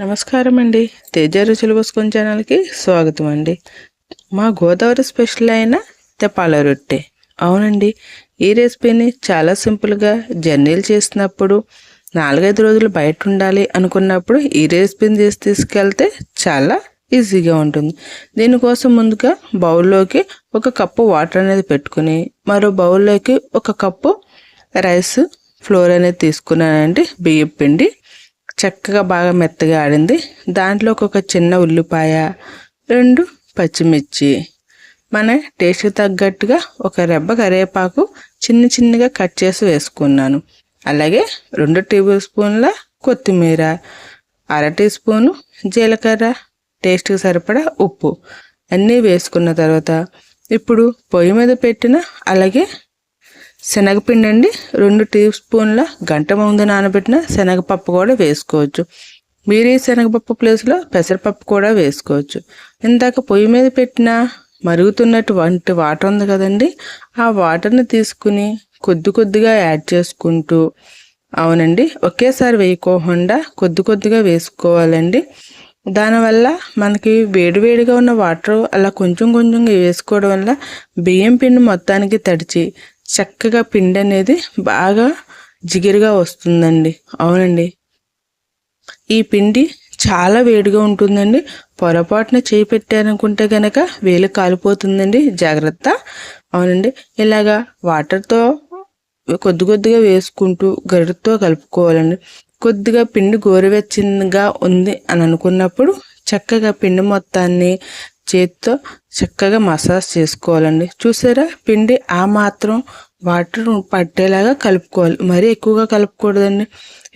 నమస్కారం అండి తేజ రుచులు పోసుకొని ఛానల్కి స్వాగతం అండి మా గోదావరి స్పెషల్ అయిన తెపాల రొట్టె. అవునండి ఈ రెసిపీని చాలా సింపుల్గా జర్నీలు చేసినప్పుడు నాలుగైదు రోజులు బయట ఉండాలి అనుకున్నప్పుడు ఈ రెసిపీని చేసి తీసుకెళ్తే చాలా ఈజీగా ఉంటుంది. దీనికోసం ముందుగా బౌల్లోకి ఒక కప్పు వాటర్ అనేది పెట్టుకుని మరో బౌల్లోకి ఒక కప్పు రైస్ ఫ్లోర్ అనేది తీసుకున్నానండి. బియ్యం పిండి చక్కగా బాగా మెత్తగా ఆడింది. దాంట్లోకి ఒక చిన్న ఉల్లిపాయ రెండు పచ్చిమిర్చి. మన టేస్ట్కి తగ్గట్టుగా ఒక రెబ్బ కరివేపాకు చిన్న చిన్నగా కట్ చేసి వేసుకున్నాను. అలాగే రెండు టేబుల్ స్పూన్ల కొత్తిమీర అర టీ స్పూను జీలకర్ర టేస్ట్కి సరిపడా ఉప్పు అన్నీ వేసుకున్న తర్వాత ఇప్పుడు పొయ్యి మీద పెట్టిన అలాగే శనగపిండి అండి రెండు టీ స్పూన్ల గంట ముందు నానబెట్టిన శనగపప్పు కూడా వేసుకోవచ్చు. మీరు ఈ శనగపప్పు ప్లేస్లో పెసరపప్పు కూడా వేసుకోవచ్చు. ఇందాక పొయ్యి మీద పెట్టిన మరుగుతున్నటువంటి వాటర్ ఉంది కదండి ఆ వాటర్ని తీసుకుని కొద్ది కొద్దిగా యాడ్ చేసుకుంటూ అవునండి ఒకేసారి వేయకోకుండా కొద్ది కొద్దిగా వేసుకోవాలండి. దానివల్ల మనకి వేడివేడిగా ఉన్న వాటర్ అలా కొంచెం కొంచెంగా వేసుకోవడం వల్ల బియ్యం పిండి మొత్తానికి తడిచి చక్కగా పిండి అనేది బాగా జిగిరిగా వస్తుందండి. అవునండి. ఈ పిండి చాలా వేడిగా ఉంటుందండి. పొరపాటున చేయి పెట్టారనుకుంటే కనుక వేలు కాలిపోతుందండి. జాగ్రత్త. అవునండి. ఇలాగా వాటర్తో కొద్ది కొద్దిగా వేసుకుంటూ గరిటతో కలుపుకోవాలండి. కొద్దిగా పిండి గోరువెచ్చనిగా ఉంది అని అనుకున్నప్పుడు చక్కగా పిండి మొత్తాన్ని చేతితో చక్కగా మసాజ్ చేసుకోవాలండి. చూసారా? పిండి ఆ మాత్రం వాటర్ పట్టేలాగా కలుపుకోవాలి. మరీ ఎక్కువగా కలుపుకూడదండి.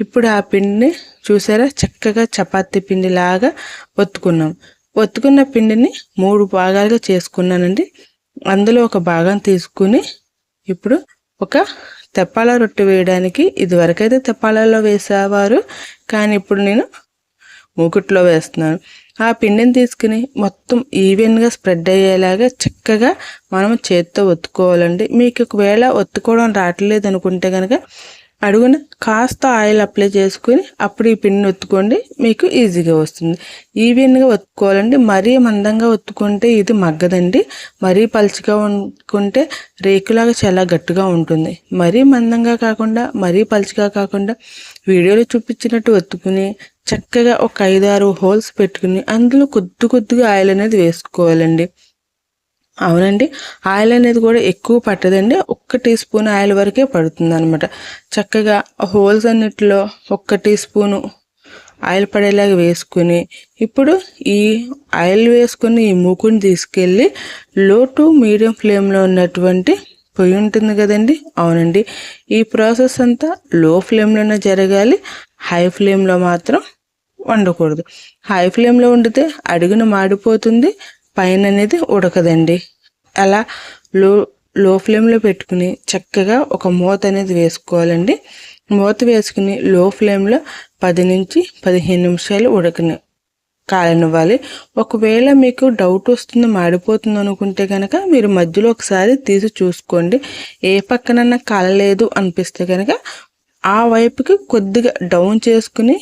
ఇప్పుడు ఆ పిండిని చూసారా? చక్కగా చపాతీ పిండిలాగా ఒత్తుకున్నాం. ఒత్తుకున్న పిండిని మూడు భాగాలుగా చేసుకున్నానండి. అందులో ఒక భాగం తీసుకుని ఇప్పుడు ఒక తెప్పాల రొట్టె వేయడానికి ఇదివరకైతే తెప్పాలలో వేసేవారు. కానీ ఇప్పుడు నేను మూకుట్లో వేస్తున్నాను ఆ పిండిని తీసుకుని మొత్తం ఈవెన్గా స్ప్రెడ్ అయ్యేలాగా చక్కగా మనం చేతితో ఒత్తుకోవాలండి. మీకు ఒకవేళ ఒత్తుకోవడం రావట్లేదు అనుకుంటే కనుక అడుగున కాస్త ఆయిల్ అప్లై చేసుకుని అప్పుడు ఈ పిండిని ఒత్తుకోండి. మీకు ఈజీగా వస్తుంది. ఈవెన్గా ఒత్తుకోవాలండి. మరీ మందంగా ఒత్తుకుంటే ఇది మగ్గదండి. మరీ పలుచగా వండుకుంటే రేకులాగా చాలా గట్టిగా ఉంటుంది. మరీ మందంగా కాకుండా మరీ పలుచగా కాకుండా వీడియోలో చూపించినట్టు ఒత్తుకుని చక్కగా ఒక ఐదు ఆరు హోల్స్ పెట్టుకుని అందులో కొద్ది కొద్దిగా ఆయిల్ అనేది వేసుకోవాలండి. అవునండి. ఆయిల్ అనేది కూడా ఎక్కువ పట్టదండి. ఒక్క టీ స్పూన్ ఆయిల్ వరకే పడుతుంది అనమాట చక్కగా హోల్స్ అన్నిటిలో ఒక్క టీ స్పూను ఆయిల్ పడేలాగా వేసుకుని ఇప్పుడు ఈ ఆయిల్ వేసుకుని ఈ మూకుని తీసుకెళ్ళి లో టు మీడియం ఫ్లేమ్లో ఉన్నటువంటి పొయ్యి ఉంటుంది కదండి? అవునండి. ఈ ప్రాసెస్ అంతా లో ఫ్లేమ్లోనే జరగాలి. హై ఫ్లేమ్లో మాత్రం వండకూడదు. హై ఫ్లేమ్లో వండితే అడుగున మాడిపోతుంది. పైన అనేది ఉడకదండి. అలా లో లో ఫ్లేమ్లో పెట్టుకుని చక్కగా ఒక మూత అనేది వేసుకోవాలండి. మూత వేసుకుని లో ఫ్లేమ్లో పది నుంచి పదిహేను నిమిషాలు ఉడకని కాలనివ్వాలి. ఒకవేళ మీకు డౌట్ వస్తుంది మాడిపోతుంది అనుకుంటే కనుక మీరు మధ్యలో ఒకసారి తీసి చూసుకోండి. ఏ పక్కనన్నా కాలలేదు అనిపిస్తే కనుక ఆ వైపుకి కొద్దిగా డౌన్ చేసుకుని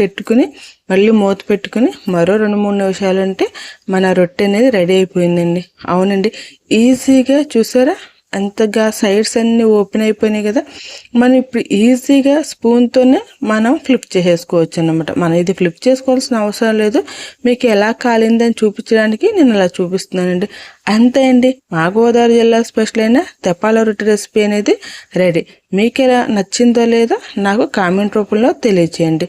పెట్టుకుని మళ్ళీ మూత పెట్టుకుని మరో రెండు మూడు నిమిషాలు అంటే మన రొట్టె అనేది రెడీ అయిపోయిందండి. అవునండి. ఈజీగా చూసారా? అంతగా సైడ్స్ అన్నీ ఓపెన్ అయిపోయినాయి కదా. మనం ఇప్పుడు ఈజీగా స్పూన్తోనే మనం ఫ్లిప్ చేసేసుకోవచ్చు అనమాట మనం ఇది ఫ్లిప్ చేసుకోవాల్సిన అవసరం లేదు. మీకు ఎలా కాలిందని చూపించడానికి నేను అలా చూపిస్తున్నానండి. అంతే అండి. మా గోదావరి జిల్లా స్పెషల్ అయిన తెప్పాల రొట్టె రెసిపీ అనేది రెడీ. మీకు ఎలా నచ్చిందో లేదో నాకు కామెంట్ రూపంలో తెలియచేయండి.